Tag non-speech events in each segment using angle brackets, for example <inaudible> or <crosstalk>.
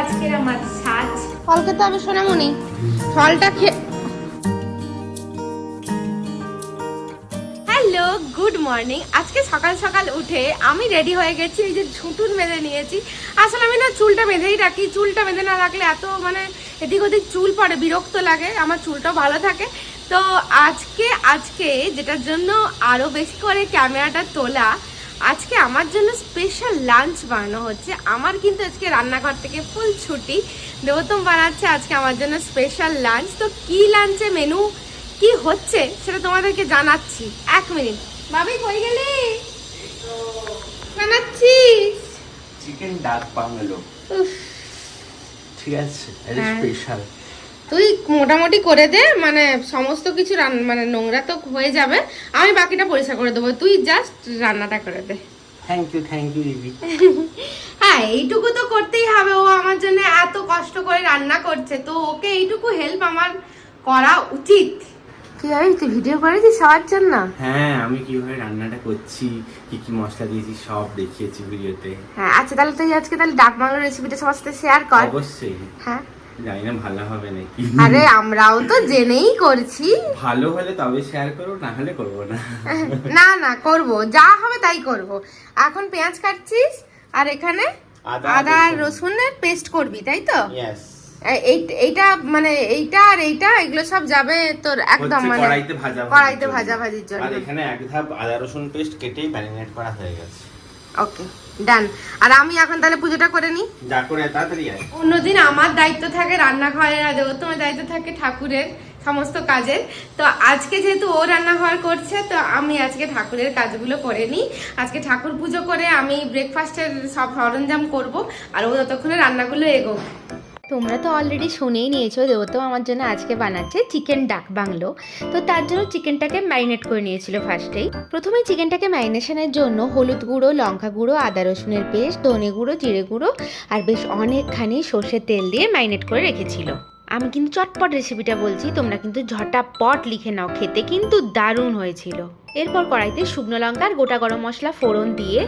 আজকের আমার সাজ ফল খেতে হবে সোনামণি। ফলটা খেয়ে হ্যালো গুড মর্নিং। আজকে সকাল সকাল উঠে আমি রেডি হয়ে গেছি এই যে ঝুঁটুন বেঁধে নিয়েছি। আসলে আমি না চুলটা বেঁধেই রাখি চুলটা বেঁধে না রাখলে এত মানে এদিক ওদিক চুল পড়ে বিরক্ত লাগে আমার চুলটাও ভালো থাকে। তো আজকে আজকে যেটার জন্য আরও বেশি করে ক্যামেরাটা তোলা আজকে আমার জন্য স্পেশাল লাঞ্চ বানানো হচ্ছে। আমার কিন্তু আজকে রান্নাঘর থেকে ফুল ছুটি। দেবতম বানাচ্ছে আজকে আমার জন্য স্পেশাল লাঞ্চ তো কি লাঞ্চে মেনু কি হচ্ছে? সেটা তোমাদেরকে জানাচ্ছি। এক মিনিট ভাবি কই গেলি? জানাচ্ছিস চিকেন ডাক বাংলো। ঠিক আছে এটা। স্পেশাল তুই মোটামুটি করে দে মানে সমস্ত কিছু রান- মানে নোংরা তো হয়ে যাবে। আমি বাকিটা পরিষ্কার করে দেবো। তুই জাস্ট রান্নাটা করে দে। থ্যাংক ইউ থ্যাংক ইউ হ্যাঁ এইটুকু তো করতেই হবে। ও আমার জন্য এত কষ্ট করে রান্না করছে। তো ওকে এইটুকু হেল্প আমার করা উচিত। কি হয় তুই ভিডিও করেছিস সবার জন্য? হ্যাঁ আমি কীভাবে রান্নাটা করছি কি কি মশলা দিয়েছি সব দেখিয়েছি ভিডিওতে হ্যাঁ আচ্ছা তাহলে তুই আজকে তাহলে ডাক বাংলার রেসিপিটা সবার সাথে শেয়ার কর। অবশ্যই। হ্যাঁ। জানি না ভালো হবে নাকি? আরে আমরাও তো জেনেই করছি। ভালো হলে তবে শেয়ার করো না হলে করব <laughs> না। না না করব। যা হবে তাই করব। এখন পেঁয়াজ কাটছিস আর এখানে আদা, আর রসুনের পেস্ট করবি তাই তো? এইটা মানে এইটা আর এইটা এগুলো সব যাবে তোর একদম মানে কড়াইতে ভাজাভাজির কড়াইতে জন্য। ভাজা ভাজির জন্য। আর এখানে এক ধাপ আদা রসুন পেস্ট কেটেই ম্যারিনেট করা হয়ে গেছে। ওকে ডান আর আমি এখন তাহলে পুজোটা করে নিই? যা করে তাড়াতাড়ি আয়। অন্যদিন আমার দায়িত্ব থাকে রান্নাঘরের আর তোমার দায়িত্ব থাকে ঠাকুরের সমস্ত কাজের। তো আজকে যেহেতু ও রান্নাঘর করছে তো আমি আজকে ঠাকুরের কাজগুলো করে নিই। আজকে ঠাকুর পুজো করে আমি ব্রেকফাস্টের সব সরঞ্জাম করব আর ও ততক্ষণে রান্নাগুলো এগো তোমরা তো অলরেডি শুনেই নিয়েছো তো আমার জন্য আজকে বানাচ্ছে চিকেন ডাক বাংলো। তো তার জন্য চিকেনটাকে ম্যারিনেট করে নিয়েছিল ফার্স্টেই প্রথমে চিকেনটাকে ম্যারিনেশনের জন্য হলুদ গুঁড়ো, লঙ্কা গুঁড়ো, আদা রসুনের পেস্ট, ধনে গুঁড়ো, জিরে গুঁড়ো আর বেশ অনেকখানি সর্ষের তেল দিয়ে ম্যারিনেট করে রেখেছিল। আমি কিন্তু চটপট রেসিপিটা বলছি, তোমরা কিন্তু ঝটাপট লিখে নাও, খেতে কিন্তু দারুণ হয়েছিল। এরপর কড়াইতে শুকনো লঙ্কা আর গোটা গরম মশলা ফোড়ন দিয়ে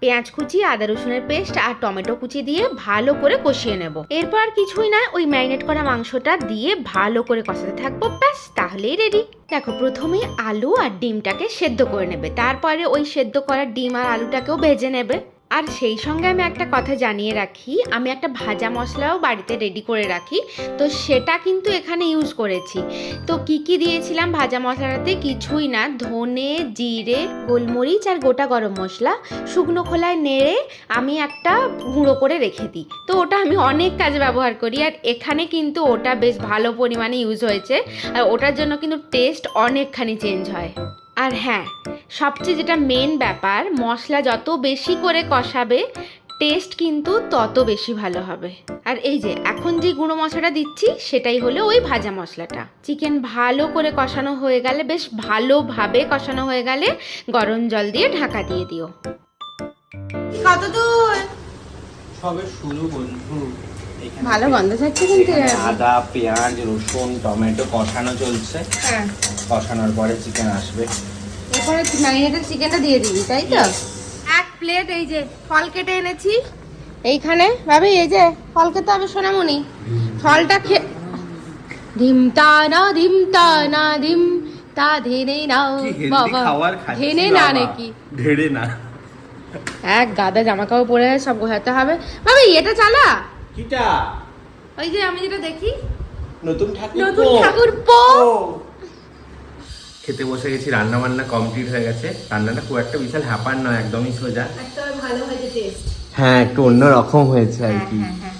পেঁয়াজ কুচি, আদা রসুনের পেস্ট আর টমেটো কুচি দিয়ে ভালো করে কষিয়ে নেব। এরপর আর কিছুই না, ওই ম্যারিনেট করা মাংসটা দিয়ে ভালো করে কষাতে থাকব, ব্যাস, তাহলেই রেডি দেখো, প্রথমে আলু আর ডিমটাকে সেদ্ধ করে নেবে, তারপরে ওই সেদ্ধ করা ডিম আর আলুটাকেও ভেজে নেবে। আর সেই সঙ্গে আমি একটা কথা জানিয়ে রাখি, আমি একটা ভাজা মশলাও বাড়িতে রেডি করে রাখি, তো সেটা কিন্তু এখানে ইউজ করেছি। তো কি কি দিয়েছিলাম ভাজা মশলাটাতে? কিছুই না, ধনে, জিরে, গোলমরিচ আর গোটা গরম মশলা, শুকনো খোলায় নেড়ে আমি একটা গুঁড়ো করে রেখে দিই। তো ওটা আমি অনেক কাজে ব্যবহার করি আর এখানে কিন্তু ওটা বেশ ভালো পরিমাণে ইউজ হয়েছে। আর ওটার জন্য কিন্তু টেস্ট অনেকখানি চেঞ্জ হয়। আর হ্যাঁ সবচেয়ে যেটা মেন ব্যাপার মশলা যত বেশি করে কষাবে টেস্ট কিন্তু তত বেশি ভালো হবে। আর এই যে এখন যে গুঁড়ো মশলাটা দিচ্ছি সেটাই হলো ওই ভাজা মশলাটা। চিকেন ভালো করে কষানো হয়ে গেলে বেশ ভালোভাবে কষানো হয়ে গেলে গরম জল দিয়ে ঢাকা দিয়ে দিও। কত দূর সবে শুরু বন্ধু। ভালো গন্ধ ছাড়ছে কিন্তু আদা পেঁয়াজ রসুন টমেটো কষানো চলছে। হ্যাঁ। কষানোর পরে চিকেন আসবে। এরপরে ম্যারিনেটেড চিকেনটা দিয়ে দিবি তাই তো? এক প্লেট এই যে ফল কেটে এনেছি। এইখানে ভাবি এই যে ফল খেতে হবে সোনামণি ফলটা খে ধিম তা না ধিম তা না ধিম তা ধেনে নাও বাবা। ধেনে না নাকি? ঢেড়ে না। এক গাদা জামা কাপড় পরে সব গোছাতে হবে। ভাবি এটা চালা? কিটা? ওই যে আমি যেটা দেখি। নতুন ঠাকুর নতুন ঠাকুর খেতে বসে গেছি রান্না বান্না কমপ্লিট হয়ে গেছে। রান্নাটা খুব একটা বিশাল হ্যাপার নয় একদমই সোজা। একটা ভালো হয়েছে টেস্ট হ্যাঁ একটু অন্য রকম হয়েছে আর হ্যাঁ কি। হ্যাঁ হ্যাঁ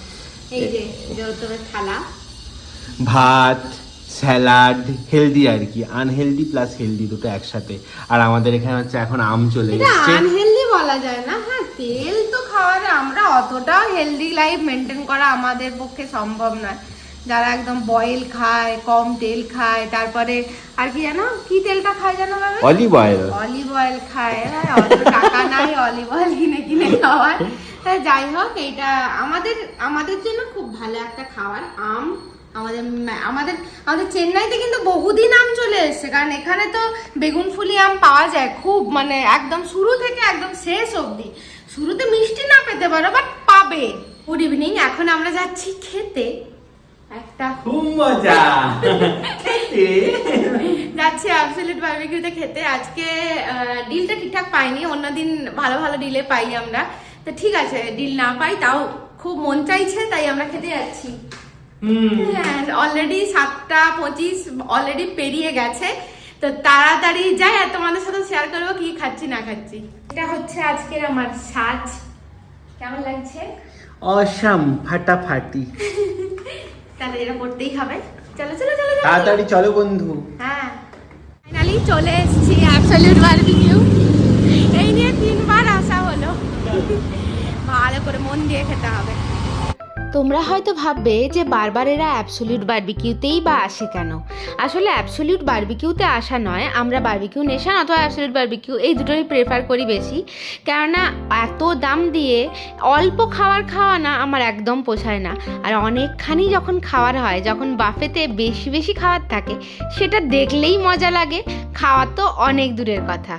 এই যে থালা। ভাত। স্যালাড হেলদি আর কি। আনহেলদি প্লাস হেলদি দুটো একসাথে। আর আমাদের এখানে হচ্ছে এখন আম চলে এটা এসছে। আনহেলদি বলা যায় না। হ্যাঁ তেল তো খাওয়ার আমরা অতটাও হেলদি লাইফ মেনটেন করা আমাদের পক্ষে সম্ভব নয়। যারা একদম বয়েল খায় কম তেল খায় তারপরে আর কি জানো? কি তেলটা খায় জানো অলিভ অয়েল অলিভ অয়েল খায়। হ্যাঁ, টাকা নাই অলিভ অয়েল কিনে কিনে খাওয়ার। হ্যাঁ যাই হোক এইটা আমাদের আমাদের জন্য খুব ভালো একটা খাবার। আম আমাদের আমাদের আমাদের চেন্নাইতে কিন্তু বহুদিন আম চলে এসেছে। কারণ এখানে তো বেগুন ফুলি আম পাওয়া যায় খুব মানে একদম শুরু থেকে একদম শেষ অবধি। শুরুতে মিষ্টি না পেতে পারো বাট পাবে। গুড ইভিনিং এখন আমরা যাচ্ছি খেতে। একটা খুব মজা। খেতে। যাচ্ছি অ্যাবসলিউট বারবিকিউতে খেতে। আজকে ডিলটা ঠিকঠাক পাইনি। অন্যদিন ভালো ভালো ডিলে পাই আমরা। তো ঠিক আছে ডিল না পাই তাও খুব মন চাইছে তাই আমরা খেতে যাচ্ছি। অলরেডি সাতটা পঁচিশ অলরেডি পেরিয়ে গেছে। তো তাড়াতাড়ি যাই আর তোমাদের সাথে শেয়ার করব কি খাচ্ছি না খাচ্ছি। এটা হচ্ছে আজকের আমার সাজ। কেমন লাগছে? অসাম ফাটাফাটি। <laughs> তাহলে এটা করতেই হবে। চলো চলো চলো চলো। তাড়াতাড়ি চলো বন্ধু। হ্যাঁ। ফাইনালি চলে এসেছি অ্যাবসলিউট বারবিকিউ এই নিয়ে তিনবার আসা হলো। ভালো করে মন দিয়ে খেতে হবে। তোমরা হয়তো ভাববে যে বারবার এরা অ্যাবসলিউট বারবিকিউতেই বা আসে কেন? আসলে অ্যাবসলিউট বারবিকিউতে আসা নয়, আমরা বারবিকিউ নেশান অথবা অ্যাবসলিউট বারবিকিউ এই দুটোই প্রেফার করি বেশি। কেননা এত দাম দিয়ে অল্প খাবার খাওয়া না আমার একদম পোষায় না। আর অনেকখানি যখন খাওয়ার হয়, যখন বাফেতে বেশি বেশি খাবার থাকে, সেটা দেখলেই মজা লাগে, খাওয়া তো অনেক দূরের কথা।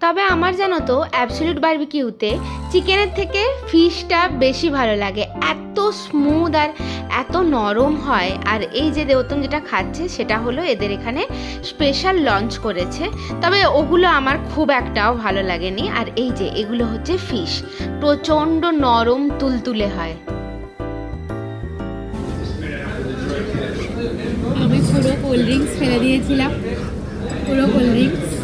তবে আমার জানো তো অ্যাবসলিউট বারবিকিউতে চিকেনের থেকে ফিশটা বেশি ভালো লাগে। এত স্মুথ আর এত নরম হয়। আর এই যে দেবতম যেটা খাচ্ছে, সেটা হলো এদের এখানে স্পেশাল লঞ্চ করেছে। তবে ওগুলো আমার খুব একটাও ভালো লাগেনি। আর এই যে, এগুলো হচ্ছে ফিশ প্রচণ্ড নরম তুলতুলে হয়। আমি পুরো কোল্ড ড্রিঙ্কস ফেলে দিয়েছিলাম। পুরো কোল্ড ড্রিঙ্কস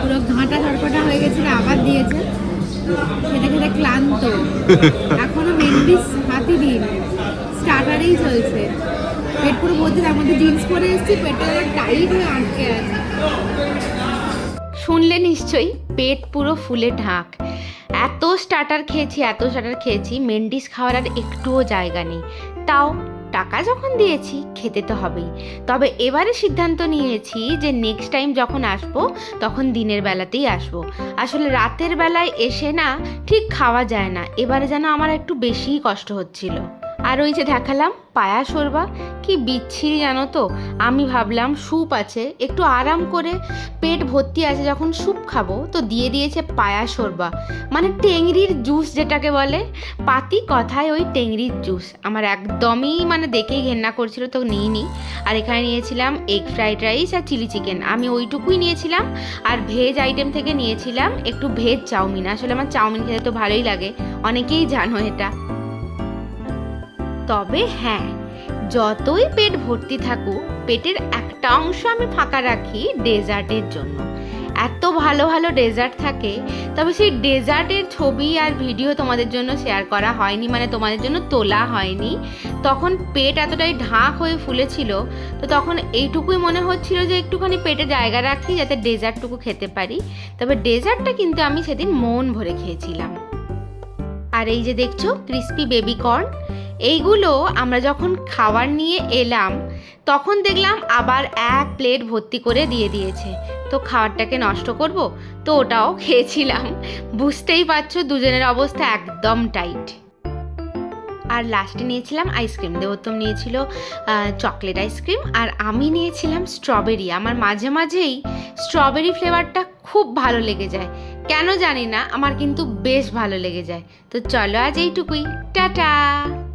পুরো ঘাঁটা চটপটা হয়ে গেছিল আবার দিয়েছে। খেতে খেতে ক্লান্ত। <laughs> এখনও মেন্ডিস হাতি দিন স্টার্টারেই চলছে। পেট পুরো ভর্তি তার মধ্যে জিন্স পরে এসেছি পেটটা টাইট হয়ে আটকে আছে। শুনলে নিশ্চয়ই পেট পুরো ফুলে ঢাক। এত স্টার্টার খেয়েছি এত স্টার্টার খেয়েছি মেন্ডিস খাওয়ার আর একটুও জায়গা নেই। তাও টাকা যখন দিয়েছি, খেতে তো হবেই। তবে এবারে সিদ্ধান্ত নিয়েছি যে নেক্সট টাইম যখন আসব, তখন দিনের বেলাতেই আসব। আসলে রাতের বেলায় এসে না ঠিক খাওয়া যায় না। এবারে যেন আমার একটু বেশিই কষ্ট হচ্ছিল। আর ওই যে দেখালাম, পায়া সরবা, কি বিচ্ছিরি জানো তো? আমি ভাবলাম স্যুপ আছে, একটু আরাম করে পেট ভর্তি আছে যখন স্যুপ খাব, তো দিয়ে দিয়েছে পায়া সরবা। মানে টেংরির জুস যেটাকে বলে, পাতি কথায় ওই টেংরির জুস। আমার একদমই মানে দেখেই ঘেন্না করছিল, তো নিইনি। আর এখানে নিয়েছিলাম এগ ফ্রাইড রাইস আর চিলি চিকেন আমি ওইটুকুই নিয়েছিলাম, আর ভেজ আইটেম থেকে নিয়েছিলাম একটু ভেজ চাউমিন। আসলে আমার চাউমিন খেতে তো ভালোই লাগে, অনেকেই জানো এটা। তবে হ্যাঁ যতই পেট ভর্তি থাকুক, পেটের একটা অংশ আমি ফাঁকা রাখি ডেজার্টের জন্য। এত ভালো ভালো ডেজার্ট থাকে, তবে সেই ডেজার্টের ছবি আর ভিডিও তোমাদের জন্য শেয়ার করা হয়নি মানে তোমাদের জন্য তোলা হয়নি। তখন পেট এতটাই ঢাক হয়ে ফুলেছিল, তো তখন এইটুকুই মনে হচ্ছিল যে একটুখানি পেটে জায়গা রাখি যাতে ডেজার্টটুকু খেতে পারি। তবে ডেজার্টটা কিন্তু আমি সেদিন মন ভরে খেয়েছিলাম। আর এই যে দেখছ, ক্রিস্পি বেবি কর্ন এইগুলো আমরা যখন খাবার নিয়ে এলাম, তখন দেখলাম আবার এক প্লেট ভর্তি করে দিয়ে দিয়েছে। তো খাবারটাকে নষ্ট করব? তো ওটাও <laughs> খেয়েছিলাম। বুঝতেই পারছ, দুজনের অবস্থা একদম টাইট। আর লাস্টে নিয়েছিলাম আইসক্রিম দেবোত্তম নিয়েছিল চকলেট আইসক্রিম আর আমি নিয়েছিলাম স্ট্রবেরি আমার মাঝে মাঝেই স্ট্রবেরি ফ্লেভারটা খুব ভালো লেগে যায়। কেন জানি না, আমার কিন্তু বেশ ভালো লেগে যায়। তো চলো আজ এইটুকুই। টাটা!